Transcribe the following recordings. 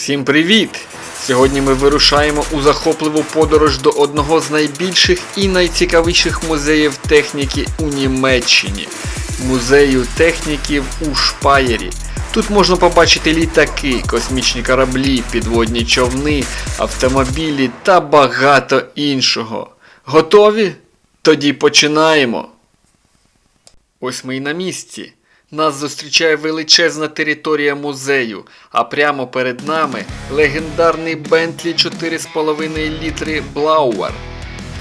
Всім привіт! Сьогодні ми вирушаємо у захопливу подорож до одного з найбільших і найцікавіших музеїв техніки у Німеччині музею техніків у Шпаєрі. Тут можна побачити літаки, космічні кораблі, підводні човни, автомобілі та багато іншого. Готові? Тоді починаємо. Ось ми й на місці. Нас зустрічає величезна територія музею, а прямо перед нами легендарний Бентлі 4,5 літри Блауер.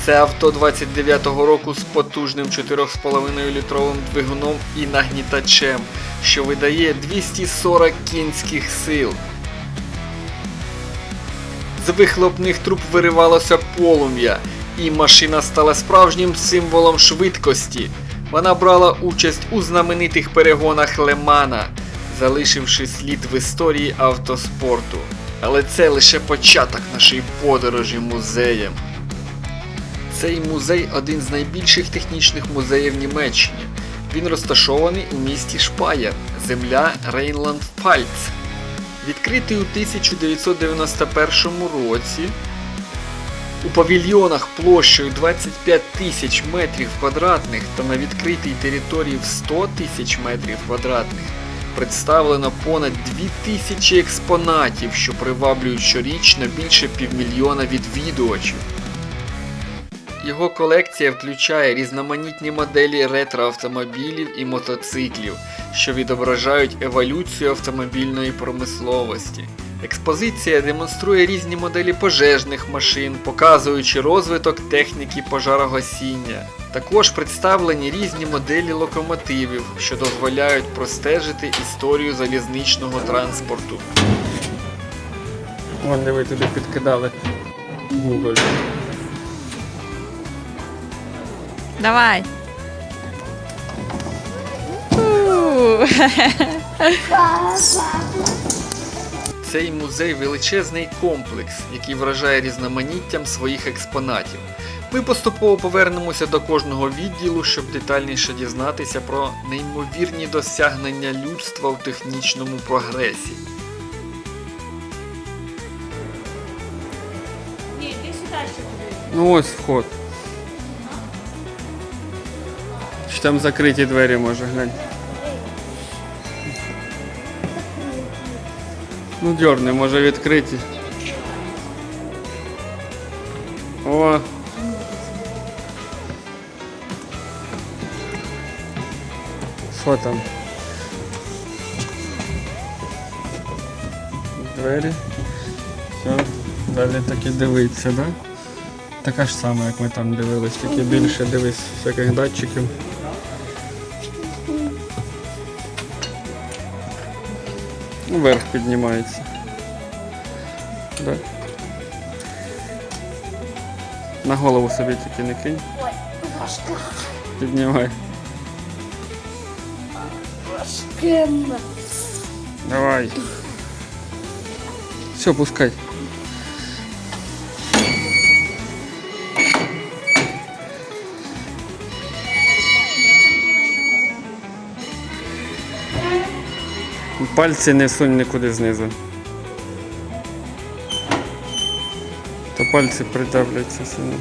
Це авто 29-го року з потужним 4,5 літровим двигуном і нагнітачем, що видає 240 кінських сил. З вихлопних труб виривалося полум'я, і машина стала справжнім символом швидкості. Вона брала участь у знаменитих перегонах Лемана, залишивши слід в історії автоспорту. Але це лише початок нашої подорожі музеєм. Цей музей один з найбільших технічних музеїв Німеччини. Він розташований у місті Шпаєр, земля Рейнланд-Пфальц. Відкритий у 1991 році, у павільйонах площею 25 тисяч метрів квадратних та на відкритій території в 100 тисяч метрів квадратних представлено понад 2000 експонатів, що приваблюють щорічно більше півмільйона відвідувачів. Його колекція включає різноманітні моделі ретроавтомобілів і мотоциклів, що відображають еволюцію автомобільної промисловості. Експозиція демонструє різні моделі пожежних машин, показуючи розвиток техніки пожарогасіння. Також представлені різні моделі локомотивів, що дозволяють простежити історію залізничного транспорту. Вон де ви туди підкидали Google. Давай. Цей музей величезний комплекс, який вражає різноманіттям своїх експонатів. Ми поступово повернемося до кожного відділу, щоб детальніше дізнатися про неймовірні досягнення людства в технічному прогресі. Ні, йди сюди ще туди. Ну ось вход. Чи там закриті двері може глянь. Ну дьорни, може відкриті. О. Що там? Двері. Все, далі так і дивиться, да? Така ж сама, як ми там дивились, тільки більше дивись всяких датчиків. Вверх піднімається. Да. На голову собі тільки не кинь. Піднімай. Давай. Все, пускай. Пальці не сунь нікуди знизу. То пальці придавляться сильно.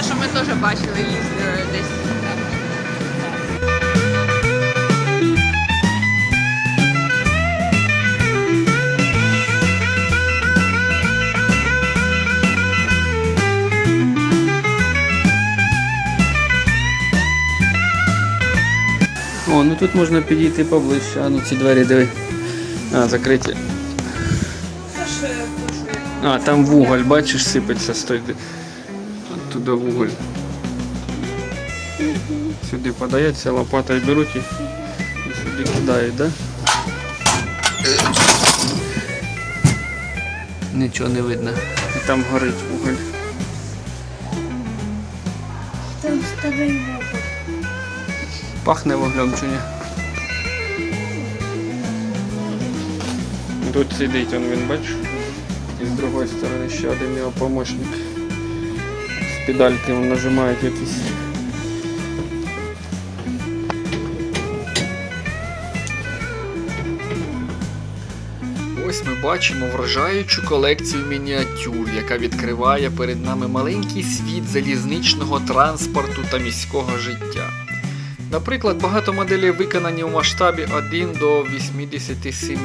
Те, що ми теж бачили їздили десь. О, ну тут можна підійти поближче, а ну ці двері диви. А, закриті. А, там вуголь, бачиш, сипеться з той. Оттуда вуголь. Сюди подається, лопатою беруть і, і сюди кидають, да? Нічого не видно. І там горить уголь. Там старий вогонь. Пахне вуглем чи ні? Тут сидить он, він бачиш? І з другої сторони ще один його помощник. Педальки нажимає якісь. Ось ми бачимо вражаючу колекцію мініатюр, яка відкриває перед нами маленький світ залізничного транспорту та міського життя. Наприклад, багато моделей виконані у масштабі 1 до 87,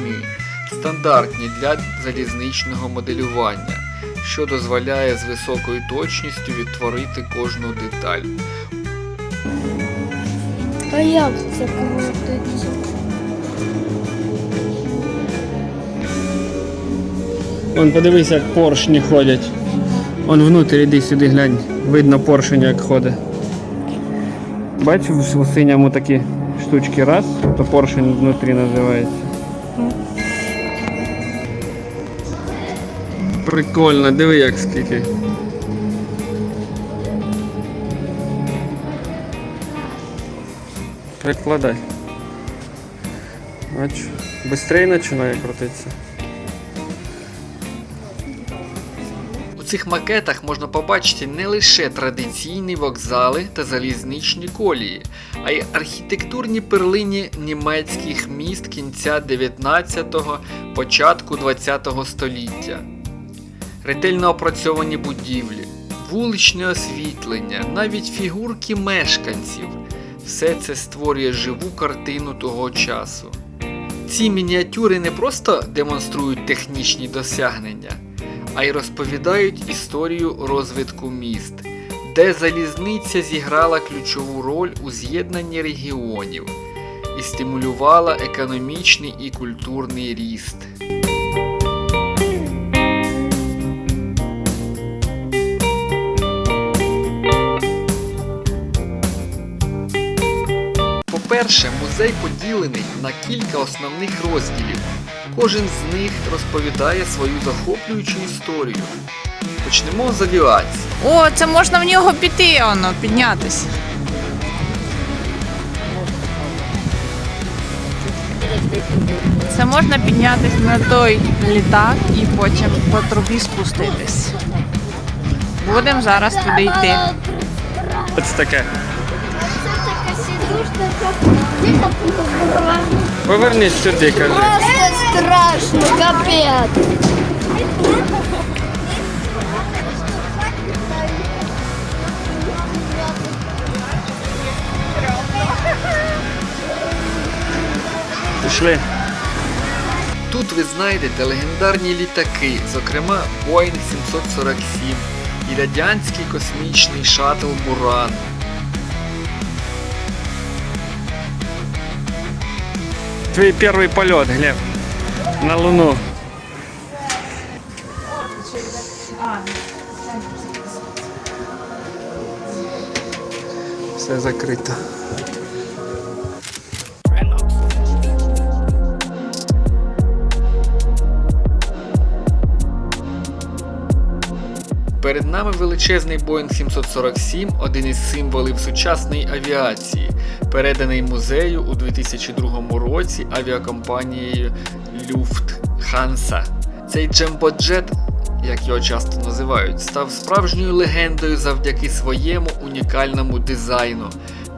стандартні для залізничного моделювання, що дозволяє з високою точністю відтворити кожну деталь. А як це крутиться? Вон подивись, як поршні ходять. Вон внутрі іди сюди глянь. Видно поршень як ходить. Бачив у синьому такі штучки раз, то поршень внутрі називається. Прикольно, диви як скільки. Прикладай. Бач, быстрее починає крутитися. У цих макетах можна побачити не лише традиційні вокзали та залізничні колії, а й архітектурні перлині німецьких міст кінця 19-го, початку 20-го століття. Ретельно опрацьовані будівлі, вуличне освітлення, навіть фігурки мешканців все це створює живу картину того часу. Ці мініатюри не просто демонструють технічні досягнення, а й розповідають історію розвитку міст, де залізниця зіграла ключову роль у з'єднанні регіонів і стимулювала економічний і культурний ріст. По-перше, музей поділений на кілька основних розділів. Кожен з них розповідає свою захоплюючу історію. Почнемо з авіації. О, це можна в нього піти, воно, піднятися. Це можна піднятися на той літак і потім по трубі спуститись. Будемо зараз туди йти. Ось таке. Повернись сюди, кажи. Просто страшно, капець. Пішли. Тут ви знайдете легендарні літаки, зокрема Boeing 747 і радянський космічний шаттл Буран. Твій первый полет, Глеб, на Луну. Все закрито. Перед нами величезний Boeing 747, один із символів сучасної авіації, переданий музею у 2002 році авіакомпанією Lufthansa. Цей джембоджет, як його часто називають, став справжньою легендою завдяки своєму унікальному дизайну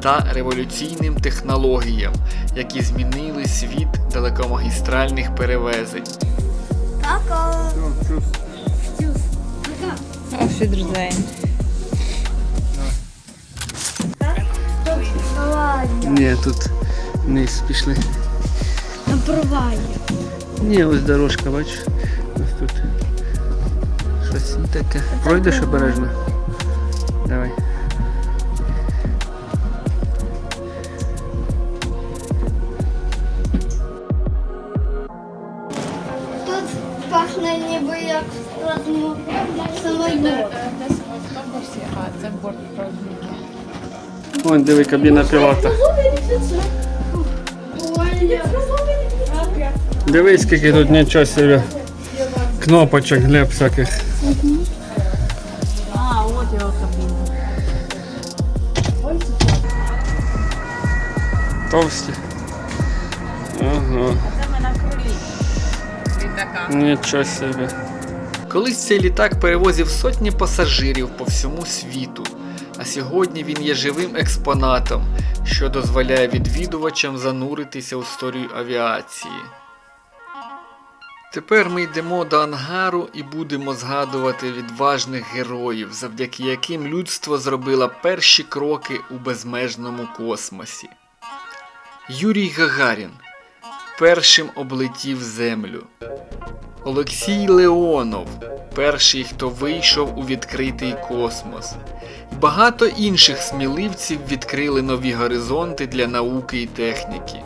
та революційним технологіям, які змінили світ далекомагістральних перевезень. Кака. Auf Ні, тут вниз пішли. наприває. Ні, ось дорожка, бачиш? Ось тут. Щось таке. Пройдеш обережно. Давай. Вон диви кабіна пілота. Дивись, скільки тут нічого собі. кнопочок для всяких. А, от його кабіна. Товсті. Ага, нічого собі. Колись цей літак перевозив сотні пасажирів по всьому світу, а сьогодні він є живим експонатом, що дозволяє відвідувачам зануритися у історію авіації. Тепер ми йдемо до ангару і будемо згадувати відважних героїв, завдяки яким людство зробило перші кроки у безмежному космосі. Юрій Гагарін першим облетів Землю. Олексій Леонов, перший, хто вийшов у відкритий космос. Багато інших сміливців відкрили нові горизонти для науки і техніки.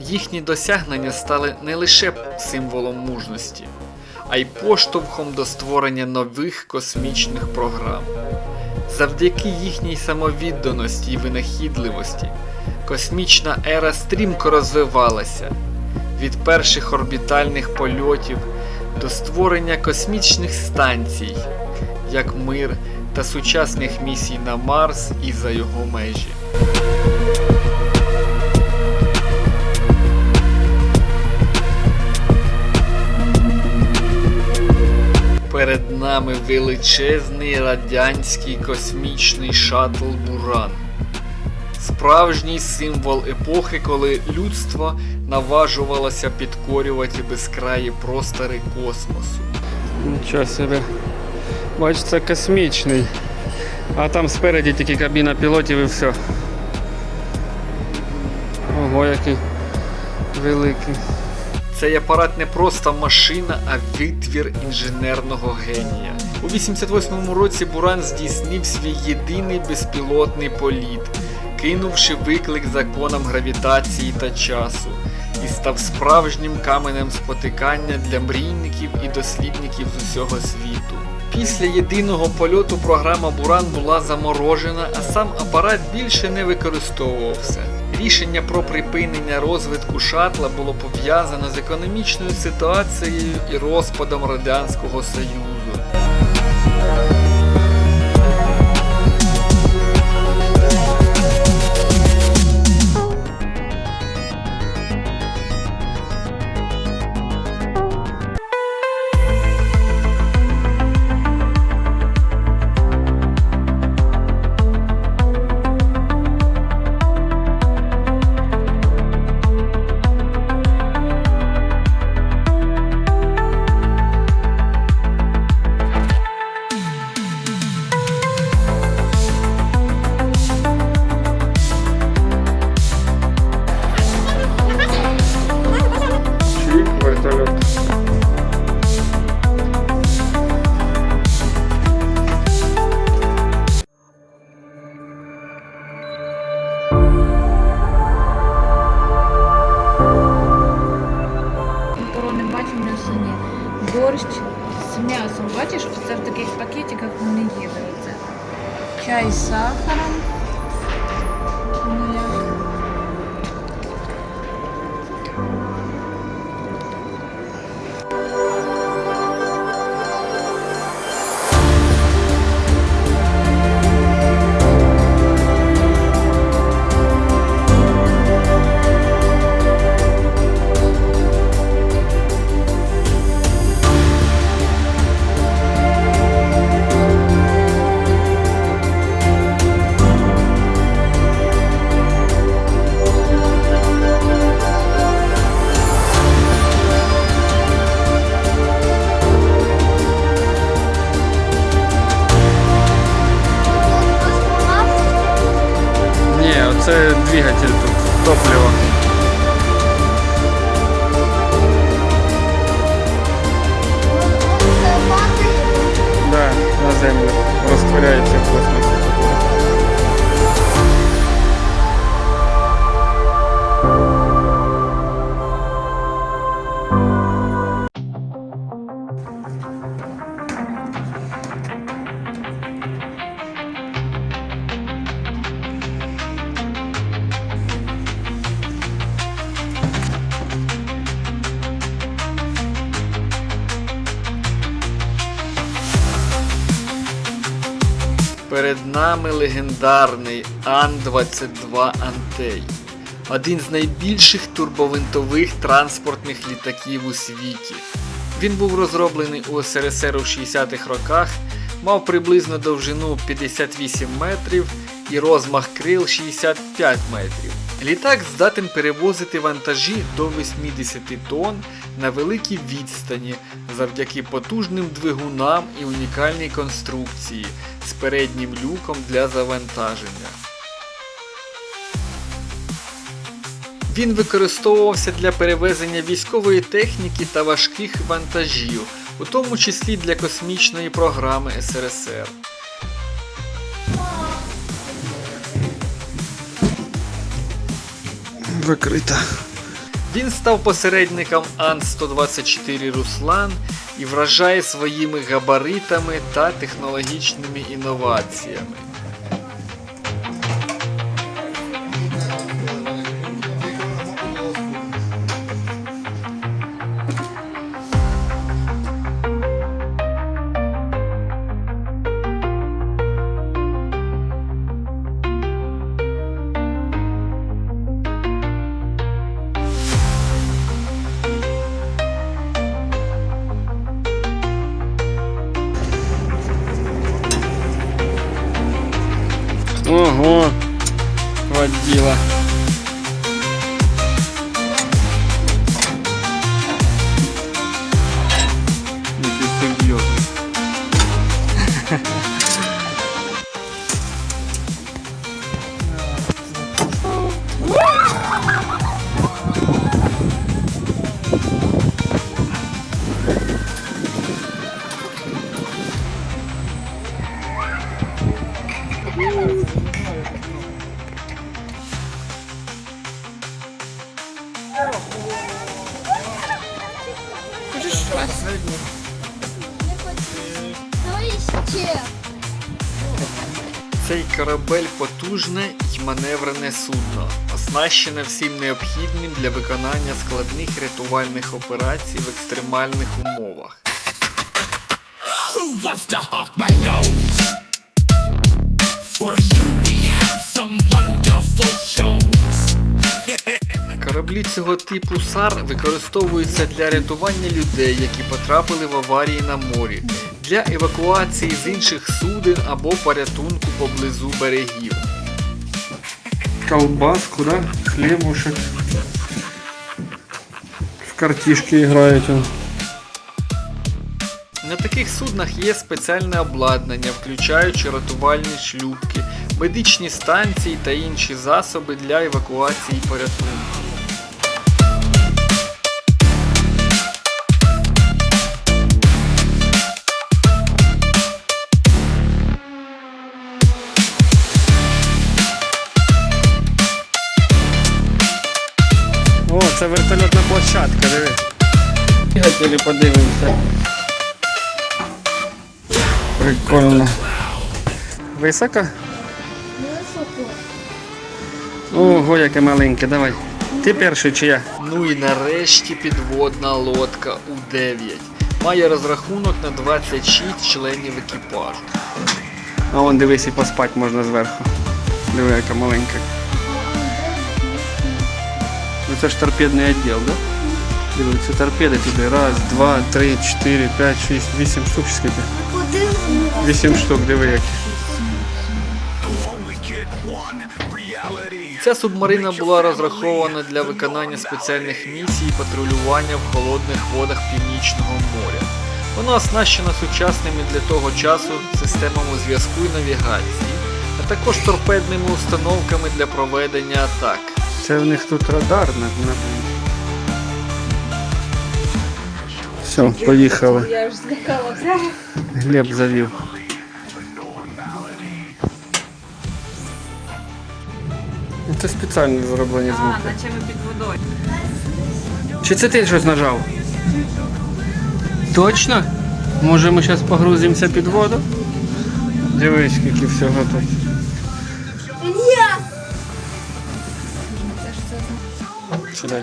Їхні досягнення стали не лише символом мужності, а й поштовхом до створення нових космічних програм. Завдяки їхній самовідданості і винахідливості космічна ера стрімко розвивалася від перших орбітальних польотів до створення космічних станцій, як мир та сучасних місій на Марс і за його межі. Перед нами величезний радянський космічний шаттл Буран. Справжній символ епохи, коли людство наважувалося підкорювати безкраї простори космосу. Нічого собі. Бач, це космічний. А там спереді тільки кабіна пілотів і все. Ого, який великий. Цей апарат не просто машина, а витвір інженерного генія. У 88-му році Буран здійснив свій єдиний безпілотний політ, кинувши виклик законам гравітації та часу, і став справжнім каменем спотикання для мрійників і дослідників з усього світу. Після єдиного польоту програма Буран була заморожена, а сам апарат більше не використовувався. Рішення про припинення розвитку шатла було пов'язано з економічною ситуацією і розпадом Радянського Союзу. Легендарний Ан-22 Антей. Один з найбільших турбовинтових транспортних літаків у світі. Він був розроблений у СРСР у 60-х роках, мав приблизно довжину 58 метрів і розмах крил 65 метрів. Літак здатен перевозити вантажі до 80 тонн на великій відстані завдяки потужним двигунам і унікальній конструкції з переднім люком для завантаження. Він використовувався для перевезення військової техніки та важких вантажів, у тому числі для космічної програми СРСР. Закрита. Він став посередником Ан-124 Руслан і вражає своїми габаритами та технологічними інноваціями. Потужне й маневрене судно, оснащене всім необхідним для виконання складних рятувальних операцій в екстремальних умовах. Кораблі цього типу САР використовуються для рятування людей, які потрапили в аварії на морі, для евакуації з інших суден або порятунку поблизу берегів. Колбаску, да? Хлебушек. В картишки играет он. На таких суднах є спеціальне обладнання, включаючи рятувальні шлюпки, медичні станції та інші засоби для евакуації і порятунку. Це вертольотна площадка, диви. Бігателі подивимося. Прикольно. Високо? Ого, яке маленьке, давай. Ти перший чи я? Ну і нарешті підводна лодка У-9. Має розрахунок на 26 членів екіпажу. А вон дивись і поспати можна зверху. Диви, яка маленька. Це ж торпедний відділ, да? Диви, це торпеди туди. Раз, два, три, чотири, п'ять, шість, вісім штук скільки? Вісім штук, диви які. Ця субмарина була розрахована для виконання спеціальних місій і патрулювання в холодних водах Північного моря. Вона оснащена сучасними для того часу системами зв'язку і навігації, а також торпедними установками для проведення атак. Це в них тут радар на. Все, поїхали. Я ж злякалася. Глеб завів. Це спеціально зроблені А, наче ми під водою. Чи це ти щось нажав? Точно? Може ми зараз погрузимося під воду? Дивись, скільки всього тут. Сідай.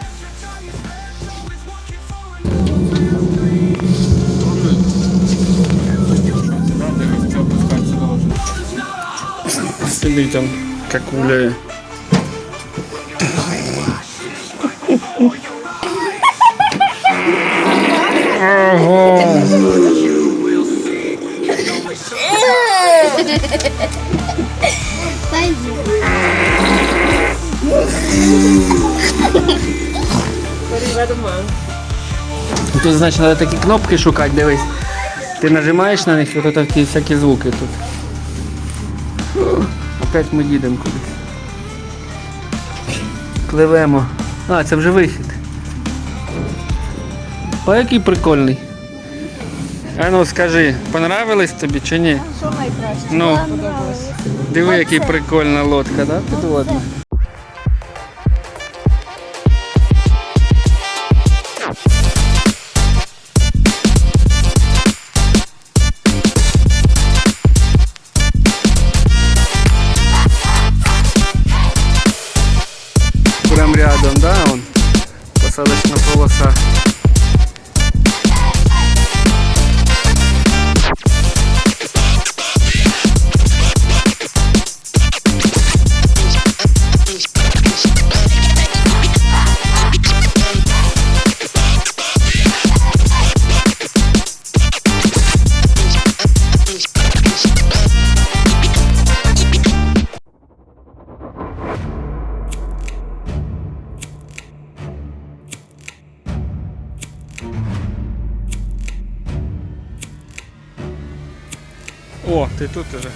Дивись, це опускатися должен. сидить там, как гуляє. Пойди. Тут, значить, треба такі кнопки шукати, дивись. Ти нажимаєш на них, і тут такі всякі звуки тут. Опять ми їдемо кудись. Пливемо. А, це вже вихід. О, який прикольний. А ну скажи, понравилось тобі чи ні? Що найкраще? Ну, диви, який прикольна лодка, да? Підводна. О, ты тут уже.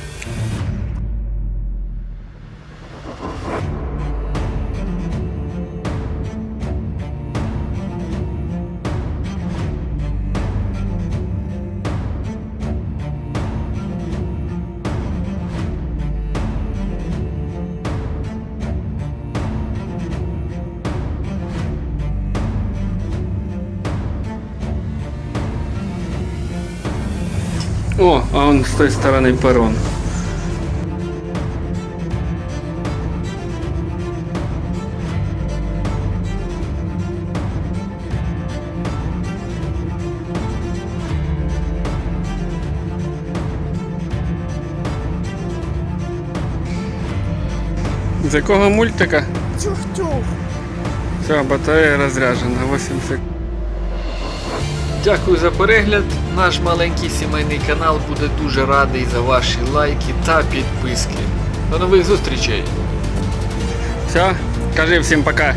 О, с той стороны перрон. З якого мультика? Чух-чух. Все, батарея розряджена, 8 секунд. Дякую за перегляд. Наш маленький сімейний канал буде дуже радий за ваші лайки та підписки. До нових зустрічей! Все, кажи всім пока.